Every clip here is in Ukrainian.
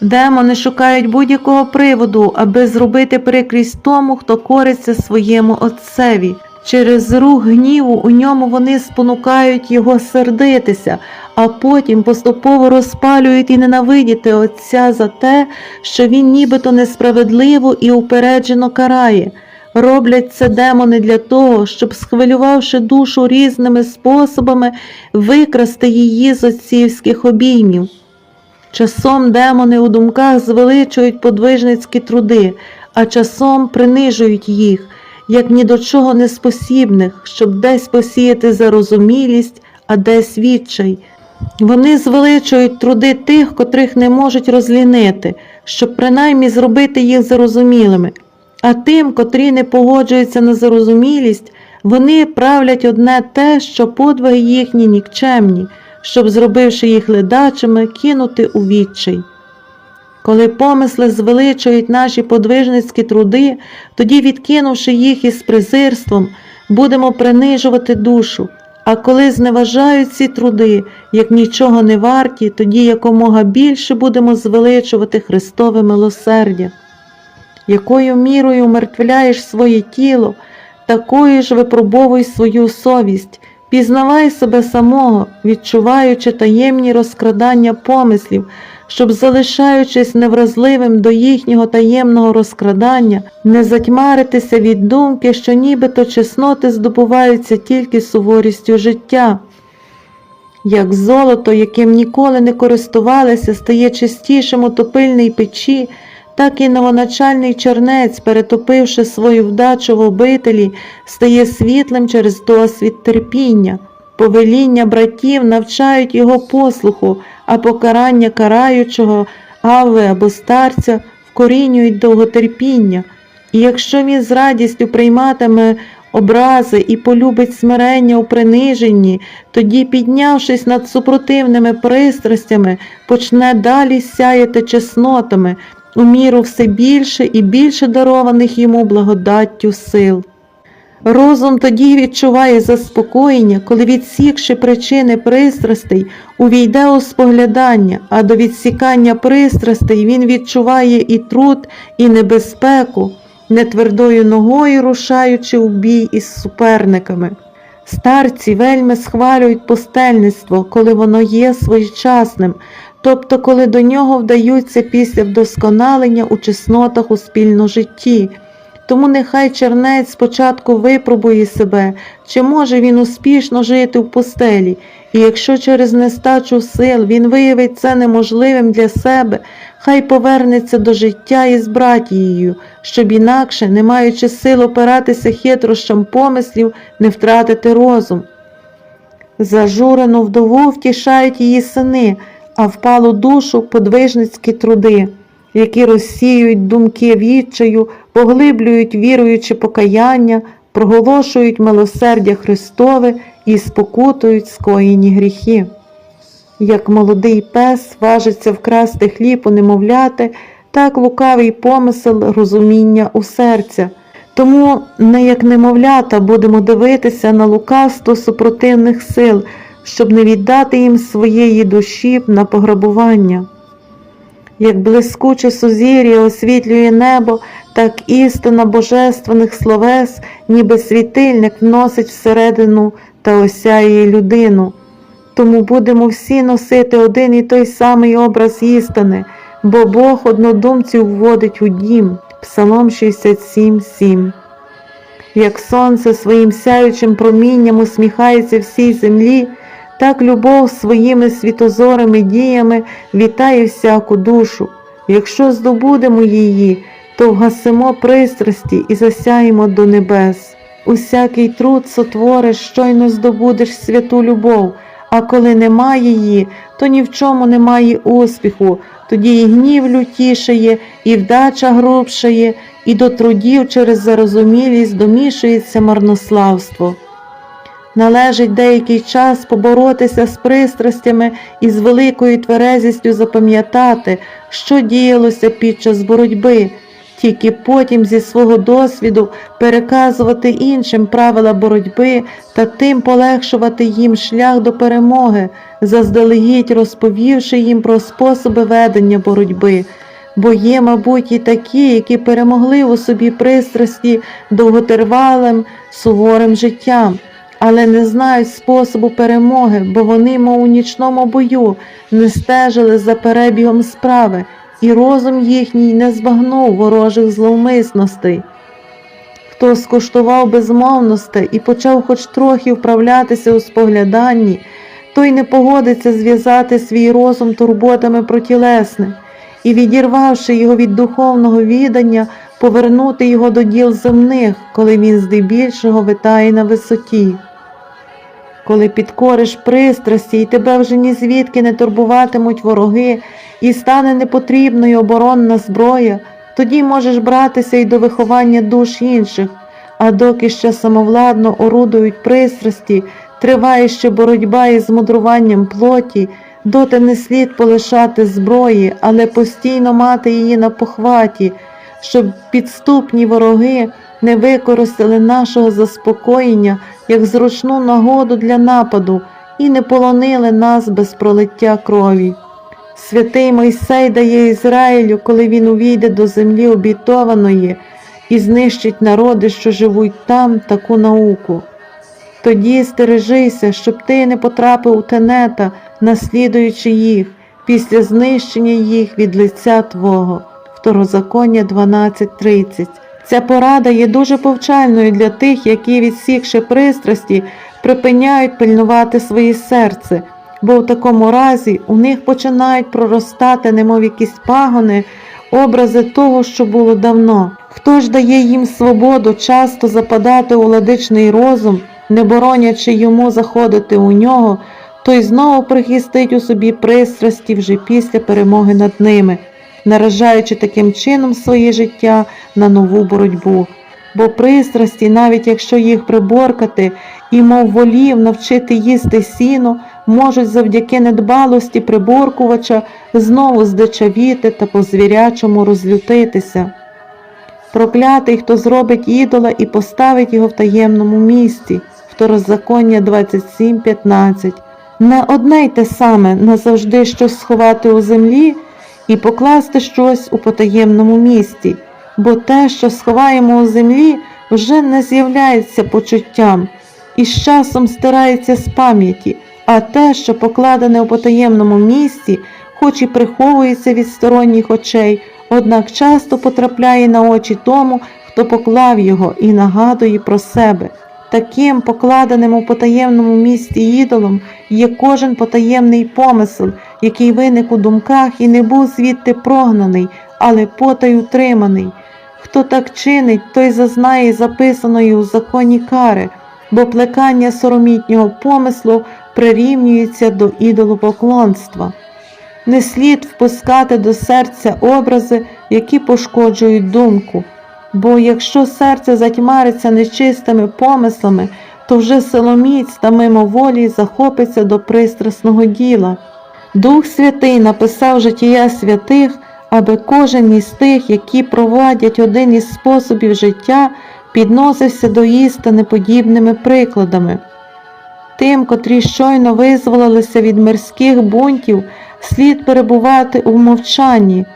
Демони шукають будь-якого приводу, аби зробити прикрість тому, хто кориться своєму отцеві. Через рух гніву у ньому вони спонукають його сердитися, а потім поступово розпалюють і ненавидіти отця за те, що він нібито несправедливо і упереджено карає. Роблять це демони для того, щоб, схвилювавши душу різними способами, викрасти її з отцівських обіймів. Часом демони у думках звеличують подвижницькі труди, а часом принижують їх, як ні до чого неспосібних, щоб десь посіяти зарозумілість, а десь відчай. Вони звеличують труди тих, котрих не можуть розлінити, щоб принаймні зробити їх зарозумілими. А тим, котрі не погоджуються на зарозумілість, вони правлять одне те, що подвиги їхні нікчемні, щоб, зробивши їх ледачими, кинути у відчай. Коли помисли звеличують наші подвижницькі труди, тоді, відкинувши їх із презирством, будемо принижувати душу. А коли зневажають ці труди, як нічого не варті, тоді якомога більше будемо звеличувати Христове милосердя. Якою мірою умертвляєш своє тіло, такою ж випробовуй свою совість, пізнавай себе самого, відчуваючи таємні розкрадання помислів, щоб, залишаючись невразливим до їхнього таємного розкрадання, не затьмаритися від думки, що нібито чесноти здобуваються тільки суворістю життя. Як золото, яким ніколи не користувалися, стає чистішим у топильній печі, так і новоначальний чернець, перетопивши свою вдачу в обителі, стає світлим через досвід терпіння. Повеління братів навчають його послуху, а покарання караючого, ави або старця вкорінюють довготерпіння. І якщо він з радістю прийматиме образи і полюбить смирення у приниженні, тоді, піднявшись над супротивними пристрастями, почне далі сяяти чеснотами, у міру все більше і більше дарованих йому благодаттю сил. Розум тоді відчуває заспокоєння, коли, відсікши причини пристрастей, увійде у споглядання, а до відсікання пристрастей він відчуває і труд, і небезпеку, нетвердою ногою рушаючи у бій із суперниками. Старці вельми схвалюють постельництво, коли воно є своєчасним, тобто коли до нього вдаються після вдосконалення у чеснотах у спільному житті. Тому нехай чернець спочатку випробує себе, чи може він успішно жити в постелі, і якщо через нестачу сил він виявить це неможливим для себе, хай повернеться до життя із братією, щоб інакше, не маючи сил опиратися хитрощам помислів, не втратити розум. Зажурену вдову втішають її сини, а впалу душу подвижницькі труди, які розсіюють думки відчаю, поглиблюють віруючи покаяння, проголошують милосердя Христове і спокутують скоєні гріхи. Як молодий пес важиться вкрасти хліб у немовляти, так лукавий помисел розуміння у серця. Тому не як немовлята будемо дивитися на лукавство супротивних сил, щоб не віддати їм своєї душі на пограбування. Як блискуче сузір'я освітлює небо, так істина божественних словес, ніби світильник вносить всередину та осяє людину. Тому будемо всі носити один і той самий образ істини, бо Бог однодумців вводить у дім. Псалом 67,7 Як сонце своїм сяючим промінням усміхається всій землі, так любов своїми світозорими діями вітає всяку душу. Якщо здобудемо її, то вгасимо пристрасті і засяємо до небес. Усякий труд сотвориш, щойно здобудеш святу любов, а коли немає її, то ні в чому немає успіху, тоді і гнів лютішає, і вдача грубшає, і до трудів через зарозумілість домішується марнославство. Належить деякий час поборотися з пристрастями і з великою тверезістю запам'ятати, що діялося під час боротьби, тільки потім зі свого досвіду переказувати іншим правила боротьби та тим полегшувати їм шлях до перемоги, заздалегідь розповівши їм про способи ведення боротьби. Бо є, мабуть, і такі, які перемогли у собі пристрасті довготривалим суворим життям, але не знають способу перемоги, бо вони, мов у нічному бою, не стежили за перебігом справи, і розум їхній не збагнув ворожих зловмисностей. Хто скуштував безмовності і почав хоч трохи вправлятися у спогляданні, той не погодиться зв'язати свій розум турботами про тілесне і, відірвавши його від духовного відання, повернути його до діл земних, коли він здебільшого витає на висоті. Коли підкориш пристрасті, і тебе вже ні звідки не турбуватимуть вороги, і стане непотрібною оборонна зброя, тоді можеш братися й до виховання душ інших, а доки ще самовладно орудують пристрасті, триває ще боротьба із мудруванням плоті, доти не слід полишати зброї, але постійно мати її на похваті, щоб підступні вороги не використали нашого заспокоєння як зручну нагоду для нападу і не полонили нас без пролиття крові. Святий Мойсей дає Ізраїлю, коли він увійде до землі обітованої і знищить народи, що живуть там, таку науку. Тоді стережися, щоб ти не потрапив у тенета, наслідуючи їх, після знищення їх від лиця Твого. Второзаконня 12.30 Ця порада є дуже повчальною для тих, які, відсікши пристрасті, припиняють пильнувати своє серце, бо в такому разі у них починають проростати, немов якісь пагони, образи того, що було давно. Хто ж дає їм свободу часто западати у ладичний розум, не боронячи йому заходити у нього, той знову прихистить у собі пристрасті вже після перемоги над ними наражаючи таким чином своє життя на нову боротьбу. Бо пристрасті, навіть якщо їх приборкати і, мов волів, навчити їсти сіно, можуть завдяки недбалості приборкувача знову здичавіти та по звірячому розлютитися. Проклятий, хто зробить ідола і поставить його в таємному місці, Второзаконня 27.15. Не одне й те саме назавжди щось сховати у землі і покласти щось у потаємному місці, бо те, що сховаємо у землі, вже не з'являється почуттям і з часом стирається з пам'яті, а те, що покладене у потаємному місці, хоч і приховується від сторонніх очей, однак часто потрапляє на очі тому, хто поклав його і нагадує про себе. Таким покладеним у потаємному місці ідолом є кожен потаємний помисел, який виник у думках і не був звідти прогнаний, але потай утриманий. Хто так чинить, той зазнає записаної у законі кари, бо плекання соромітнього помислу прирівнюється до ідолопоклонства. Не слід впускати до серця образи, які пошкоджують думку. Бо якщо серце затьмариться нечистими помислами, то вже силоміць та мимоволі захопиться до пристрасного діла. Дух Святий написав життя святих, аби кожен із тих, які проводять один із способів життя, підносився до істини подібними прикладами. Тим, котрі щойно визволилися від мирських бунтів, слід перебувати у мовчанні,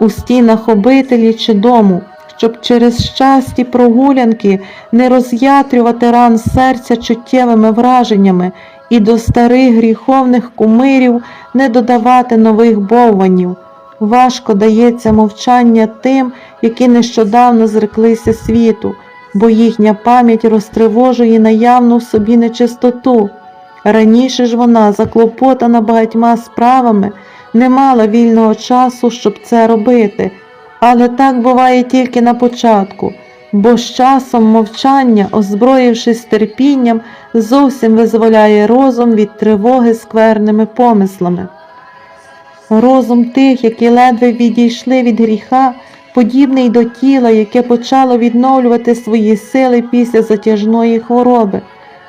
у стінах обителі чи дому щоб через щасті прогулянки не роз'ятрювати ран серця чуттєвими враженнями і до старих гріховних кумирів не додавати нових бовванів. Важко дається мовчання тим, які нещодавно зреклися світу, бо їхня пам'ять розтривожує наявну в собі нечистоту. Раніше ж вона, заклопотана багатьма справами, не мала вільного часу, щоб це робити. Але так буває тільки на початку, бо з часом мовчання, озброївшись терпінням, зовсім визволяє розум від тривоги скверними помислами. Розум тих, які ледве відійшли від гріха, подібний до тіла, яке почало відновлювати свої сили після затяжної хвороби.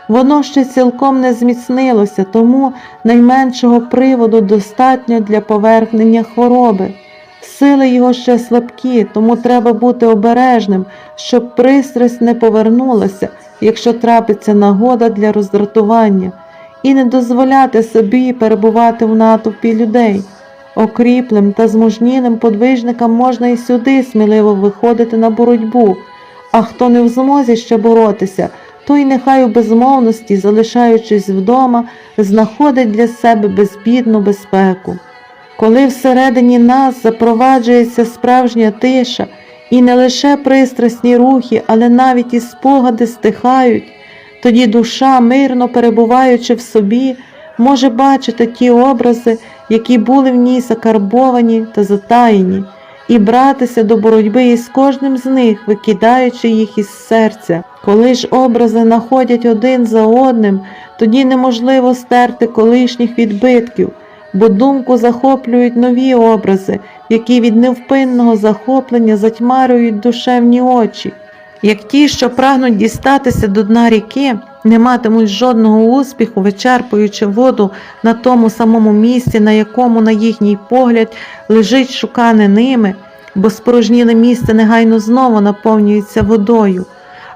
Воно ще цілком не зміцнилося, тому найменшого приводу достатньо для поверхнення хвороби. Сили його ще слабкі, тому треба бути обережним, щоб пристрасть не повернулася, якщо трапиться нагода для роздратування, і не дозволяти собі перебувати в натовпі людей. Окріплим та змужнілим подвижникам можна і сюди сміливо виходити на боротьбу, а хто не в змозі ще боротися, той нехай у безмовності, залишаючись вдома, знаходить для себе безбідну безпеку. Коли всередині нас запроваджується справжня тиша, і не лише пристрасні рухи, але навіть і спогади стихають, тоді душа, мирно перебуваючи в собі, може бачити ті образи, які були в ній закарбовані та затаєні, і братися до боротьби із кожним з них, викидаючи їх із серця. Коли ж образи находять один за одним, тоді неможливо стерти колишніх відбитків, бо думку захоплюють нові образи, які від невпинного захоплення затьмарюють душевні очі. Як ті, що прагнуть дістатися до дна ріки, не матимуть жодного успіху, вичерпуючи воду на тому самому місці, на якому, на їхній погляд, лежить шукане ними, бо спорожніле місце негайно знову наповнюється водою.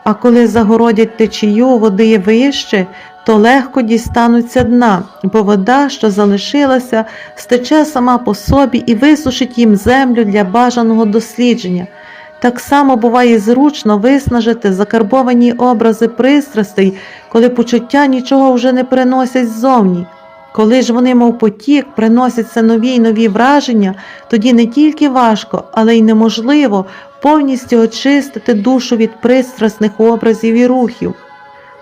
А коли загородять течію води вище, то легко дістануться дна, бо вода, що залишилася, стече сама по собі і висушить їм землю для бажаного дослідження. Так само буває зручно виснажити закарбовані образи пристрастей, коли почуття нічого вже не приносять ззовні. Коли ж вони, мов потік, приносяться нові й нові враження, тоді не тільки важко, але й неможливо повністю очистити душу від пристрасних образів і рухів.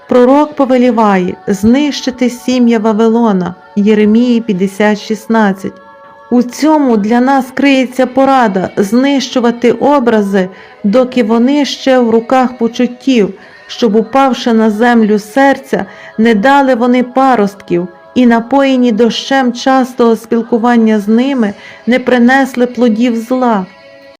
Пророк повеліває знищити сім'я Вавилона Єремії 50.16. У цьому для нас криється порада знищувати образи, доки вони ще в руках почуттів, щоб, упавши на землю серця, не дали вони паростків і, напоєні дощем частого спілкування з ними, не принесли плодів зла.